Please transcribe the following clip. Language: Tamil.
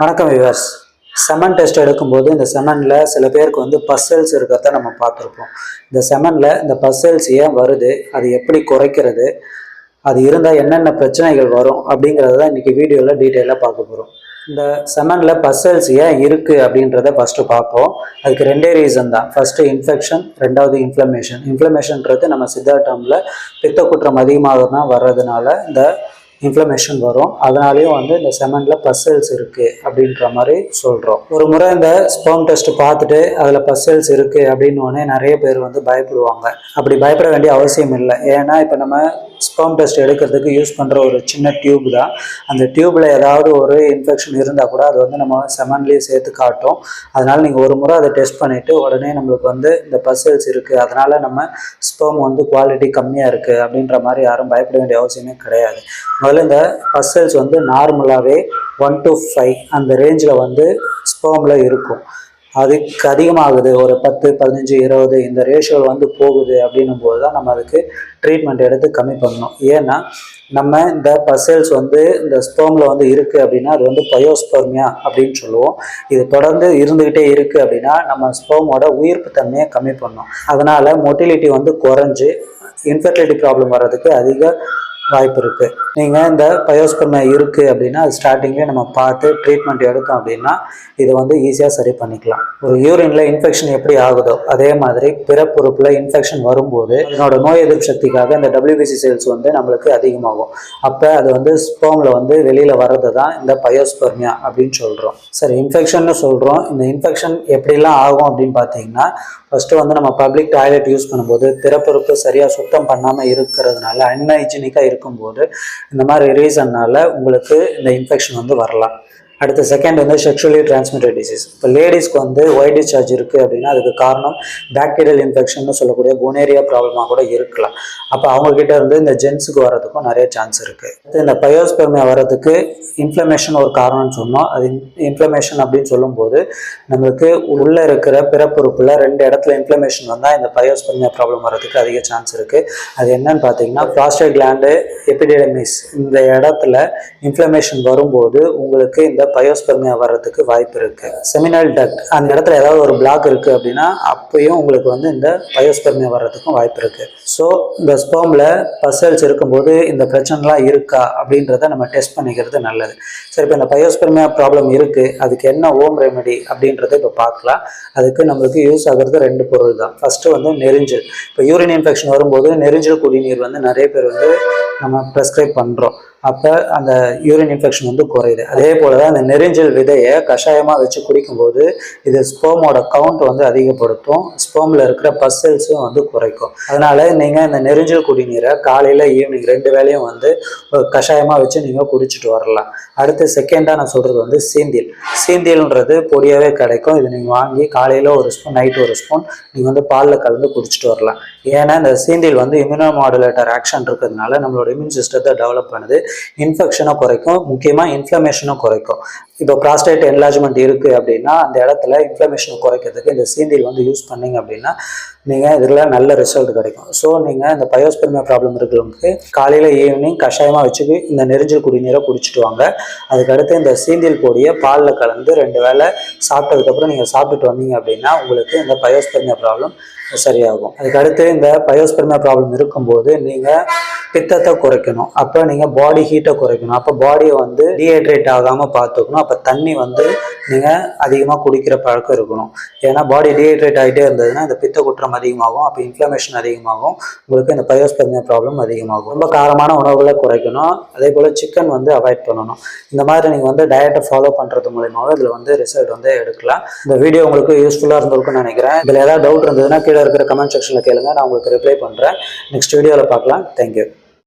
வணக்கம் விவாஸ் செமன் டெஸ்ட் எடுக்கும்போது இந்த செமனில் சில பேருக்கு வந்து பசல்ஸ் இருக்கிறத நம்ம பார்த்துருப்போம். இந்த செமனில் இந்த பசல்ஸ் ஏன் வருது அது எப்படி குறைக்கிறது அது இருந்தால் என்னென்ன பிரச்சனைகள் வரும் அப்படிங்கிறத தான் இன்றைக்கி வீடியோவில் டீட்டெயிலாக பார்க்க போகிறோம் இந்த செமனில் பசல்ஸ் ஏன் இருக்குது அப்படின்றத ஃபஸ்ட்டு பார்ப்போம். அதுக்கு ரெண்டே ரீசன் தான். ஃபஸ்ட்டு இன்ஃபெக்ஷன் ரெண்டாவது இன்ஃப்ளமேஷன் இன்ஃப்ளமேஷன்றது நம்ம சித்தாட்டமில் பித்த குற்றம் அதிகமாக வர்றதுனால இந்த இன்ஃப்ளமேஷன் வரும். அதனாலேயும் வந்து இந்த செமனில் பசல்ஸ் இருக்குது அப்படின்ற மாதிரி சொல்கிறோம் ஒரு முறை இந்த ஸ்போம் டெஸ்ட் பார்த்துட்டு அதில் பசல்ஸ் இருக்குது அப்படின்னு உடனே நிறைய பேர் வந்து பயப்படுவாங்க. அப்படி பயப்பட வேண்டிய அவசியம் இல்லை. ஏன்னா இப்போ நம்ம ஸ்போம் டெஸ்ட் எடுக்கிறதுக்கு யூஸ் பண்ணுற ஒரு சின்ன டியூப் தான். அந்த டியூப்பில் ஏதாவது ஒரு இன்ஃபெக்ஷன் இருந்தால் கூட அது வந்து நம்ம செமன்லேயே சேர்த்து காட்டும். அதனால் நீங்கள் ஒரு முறை அதை டெஸ்ட் பண்ணிவிட்டு உடனே நம்மளுக்கு வந்து இந்த பசல்ஸ் இருக்குது அதனால் நம்ம ஸ்போம் வந்து குவாலிட்டி கம்மியாக இருக்குது அப்படின்ற மாதிரி யாரும் பயப்பட வேண்டிய அவசியமே கிடையாது. முதல்ல இந்த பசல்ஸ் வந்து நார்மலாகவே ஒன் டு ஃபைவ் அந்த ரேஞ்சில் வந்து ஸ்போமில் இருக்கும். அதுக்கு அதிகமாகுது. ஒரு பத்து பதினஞ்சு இருபது இந்த ரேஷியோவில் வந்து போகுது அப்படின்னும் போது தான் நம்ம அதுக்கு ட்ரீட்மெண்ட் எடுத்து கம்மி பண்ணணும். ஏன்னா நம்ம இந்த பசல்ஸ் வந்து இந்த ஸ்போமில் வந்து இருக்குது அப்படின்னா அது வந்து பயோஸ்போர்மியா அப்படின்னு சொல்லுவோம். இது தொடர்ந்து இருந்துக்கிட்டே இருக்குது அப்படின்னா நம்ம ஸ்போமோட உயிர்ப்பு தன்மையை கம்மி பண்ணணும். அதனால் மொட்டிலிட்டி வந்து குறைஞ்சி இன்ஃபர்டிலிட்டி ப்ராப்ளம் வர்றதுக்கு அதிக வாய்ப்பு இருக்குது நீங்கள் இந்த பயோஸ்பர்மா இருக்குது அப்படின்னா அது ஸ்டார்டிங்லேயே நம்ம பார்த்து ட்ரீட்மெண்ட் எடுத்தோம் அப்படின்னா இதை வந்து ஈஸியாக சரி பண்ணிக்கலாம். ஒரு யூரின்ல இன்ஃபெக்ஷன் எப்படி ஆகுதோ அதே மாதிரி பிறப்புறுப்பில் இன்ஃபெக்ஷன் வரும்போது அதனோட நோய் எதிர்ப்பு சக்திக்காக இந்த டபிள்யூபிசி செல்ஸ் வந்து நம்மளுக்கு அதிகமாகும். அப்போ அது வந்து ஸ்போமில் வந்து வெளியில் வர்றது தான் இந்த பயோஸ்பர்மியா அப்படின்னு சொல்கிறோம் சரி இன்ஃபெக்ஷன் சொல்கிறோம் இந்த இன்ஃபெக்ஷன் எப்படிலாம் ஆகும் அப்படின்னு பார்த்தீங்கன்னா ஃபஸ்ட்டு வந்து நம்ம பப்ளிக் டாய்லெட் யூஸ் பண்ணும்போது பிறப்புறுப்பு சரியாக சுத்தம் பண்ணாமல் இருக்கிறதுனால அன்ஹைஜீனிக்காக இருக்கும்போது இந்த மாதிரி ரீசன்னால் உங்களுக்கு இந்த இன்ஃபெக்ஷன் வந்து வரலாம். அடுத்த செகண்ட் வந்து செக்ஷுவலி டிரான்ஸ்மிட்டட் டிசீஸ் இப்போ லேடிஸ்க்கு வந்து ஒயிட் டிஸ்சார்ஜ் இருக்குது அப்படின்னா அதுக்கு காரணம் பாக்டீரியல் இன்ஃபெக்ஷன் சொல்லக்கூடிய குனேரியா ப்ராப்ளமாக கூட இருக்கலாம். அப்போ அவங்கக்கிட்ட இருந்து இந்த ஜென்ஸுக்கு வரதுக்கும் நிறைய சான்ஸ் இருக்குது இந்த பயோஸ்பெர்மியா வர்றதுக்கு இன்ஃப்ளமேஷன் ஒரு காரணம்னு சொன்னோம். அது இன்ஃப்ளமேஷன் அப்படின்னு சொல்லும்போது நம்மளுக்கு உள்ளே இருக்கிற பிறப்புறுப்பில் ரெண்டு இடத்துல இன்ஃப்ளமேஷன் வந்தால் இந்த பயோஸ்பெர்மியா ப்ராப்ளம் வர்றதுக்கு அதிக சான்ஸ் இருக்குது அது என்னன்னு பார்த்தீங்கன்னா ப்ராஸ்டேட் கிளாண்டு எபிடெமிஸ் இந்த இடத்துல இன்ஃப்ளமேஷன் வரும்போது உங்களுக்கு இந்த பயோஸ்பெர்மியா வர்றதுக்கு வாய்ப்பு இருக்குது செமினல் டக்ட் அந்த இடத்துல ஏதாவது ஒரு பிளாக் இருக்குது அப்படின்னா அப்பயும் உங்களுக்கு வந்து இந்த பயோஸ்பெர்மியா வர்றதுக்கும் வாய்ப்பு இருக்குது ஸோ இந்த ஸ்போமில் பசல்ஸ் இருக்கும்போது இந்த பிரச்சனைலாம் இருக்கா அப்படின்றத நம்ம டெஸ்ட் பண்ணிக்கிறது நல்லது. சரி இப்போ இந்த பயோஸ்பெர்மியா ப்ராப்ளம் இருக்குது அதுக்கு என்ன ஓம் ரெமெடி அப்படின்றத இப்போ பார்க்கலாம். அதுக்கு நம்மளுக்கு யூஸ் ஆகிறது ரெண்டு பொருள் தான். ஃபஸ்ட்டு வந்து நெரிஞ்சல். இப்போ யூரின் இன்ஃபெக்ஷன் வரும்போது நெரிஞ்சல் குடிநீர் வந்து நிறைய பேர் வந்து நம்ம ப்ரெஸ்கிரைப் பண்ணுறோம் அப்போ அந்த யூரின் இன்ஃபெக்ஷன் வந்து குறையுது. அதே போல் தான் அந்த நெரிஞ்சல் விதையை கஷாயமாக வச்சு குடிக்கும்போது இது ஸ்போமோட கவுண்ட் வந்து அதிகப்படுத்தும். ஸ்போமில் இருக்கிற பசல்ஸும் வந்து குறைக்கும். அதனால் நீங்கள் இந்த நெரிஞ்சல் குடிநீரை காலையில் ஈவினிங் ரெண்டு வேளையும் வந்து கஷாயமாக வச்சு நீங்கள் குடிச்சிட்டு வரலாம். அடுத்து செகண்டாக நான் சொல்கிறது வந்து சீந்தில் சீந்தில்ன்றது பொடியாகவே கிடைக்கும். இது நீங்கள் வாங்கி காலையில் ஒரு ஸ்பூன் நைட்டு ஒரு ஸ்பூன் நீங்கள் வந்து பாலில் கலந்து குடிச்சிட்டு வரலாம். ஏன்னா இந்த சீந்தில் வந்து இம்யூனோ மாடுலேட்டர் ஆக்ஷன் இருக்கிறதுனால நம்மளோட இம்யூன் சிஸ்டத்தை டெவலப் பண்ணுது. இன்ஃபெக்ஷனை குறைக்கும். முக்கியமாக இன்ஃப்ளமேஷனும் குறைக்கும். இப்போ ப்ராஸ்டேட் என்லாஜ்மெண்ட் இருக்குது அப்படின்னா அந்த இடத்துல இன்ஃப்ளமேஷனை குறைக்கிறதுக்கு இந்த சீந்தில் வந்து யூஸ் பண்ணிங்க அப்படின்னா நீங்கள் இதில் நல்ல ரிசல்ட் கிடைக்கும். ஸோ நீங்கள் இந்த பயோஸ்பெர்மியா ப்ராப்ளம் இருக்கிறவங்களுக்கு காலையில் ஈவினிங் கஷாயமாக வச்சு இந்த நெரிஞ்சல் குடிநீரை குடிச்சிட்டு வாங்க. அதுக்கடுத்து இந்த சீந்தில் பொடியை பாலில் கலந்து ரெண்டு வேளை சாப்பிட்டதுக்கப்புறம் நீங்கள் சாப்பிட்டுட்டு வந்தீங்க அப்படின்னா உங்களுக்கு இந்த பயோஸ்பெர்மியா ப்ராப்ளம் சரியாகும். அதுக்கடுத்து இந்த பயோஸ்பெர்மியா ப்ராப்ளம் இருக்கும்போது நீங்கள் பித்தத்தை குறைக்கணும். அப்போ நீங்கள் பாடி ஹீட்டை குறைக்கணும். அப்போ பாடியை வந்து டீஹைட்ரேட் ஆகாமல் பார்த்துக்கணும் அப்போ தண்ணி வந்து நீங்கள் அதிகமாக குடிக்கிற பழக்கம் இருக்கணும். ஏன்னா பாடி டீஹைட்ரேட் ஆகிட்டே இருந்ததுன்னா இந்த பித்த குற்றம் அதிகமாகும். அப்போ இன்ஃப்ளமேஷன் அதிகமாகும். உங்களுக்கு இந்த பயோஸ்பெர்மியா ப்ராப்ளம் அதிகமாகும். ரொம்ப காரமான உணவுகளை குறைக்கணும். அதே போல் சிக்கன் வந்து அவாய்ட் பண்ணணும். இந்த மாதிரி நீங்கள் வந்து டயட்டை ஃபாலோ பண்ணுறது மூலியமாகவும் இதில் வந்து ரிசல்ட் வந்து எடுக்கலாம். இந்த வீடியோ உங்களுக்கு யூஸ்ஃபுல்லாக இருந்திருக்கும்னு நினைக்கிறேன். இதில் ஏதாவது டவுட் இருந்ததுன்னா கீழே இருக்கிற கமெண்ட் செக்ஷனில் கேளுங்க. நான் உங்களுக்கு ரிப்ளை பண்ணுறேன் நெக்ஸ்ட் வீடியோவில் பார்க்கலாம். தேங்க்யூ